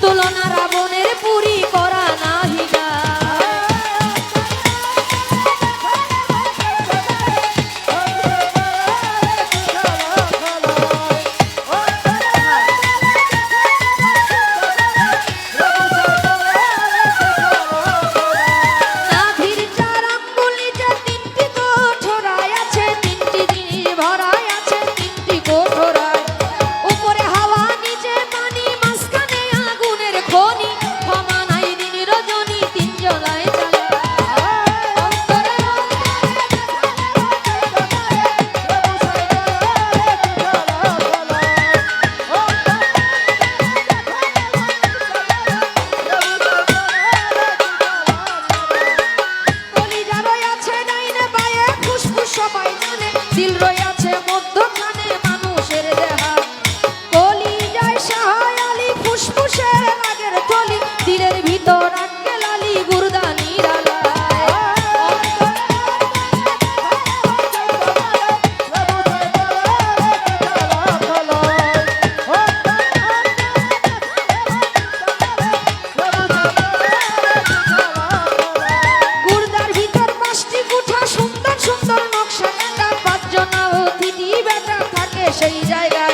তুলনা রাবণ সেই জায়গায়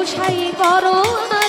হাই করো না।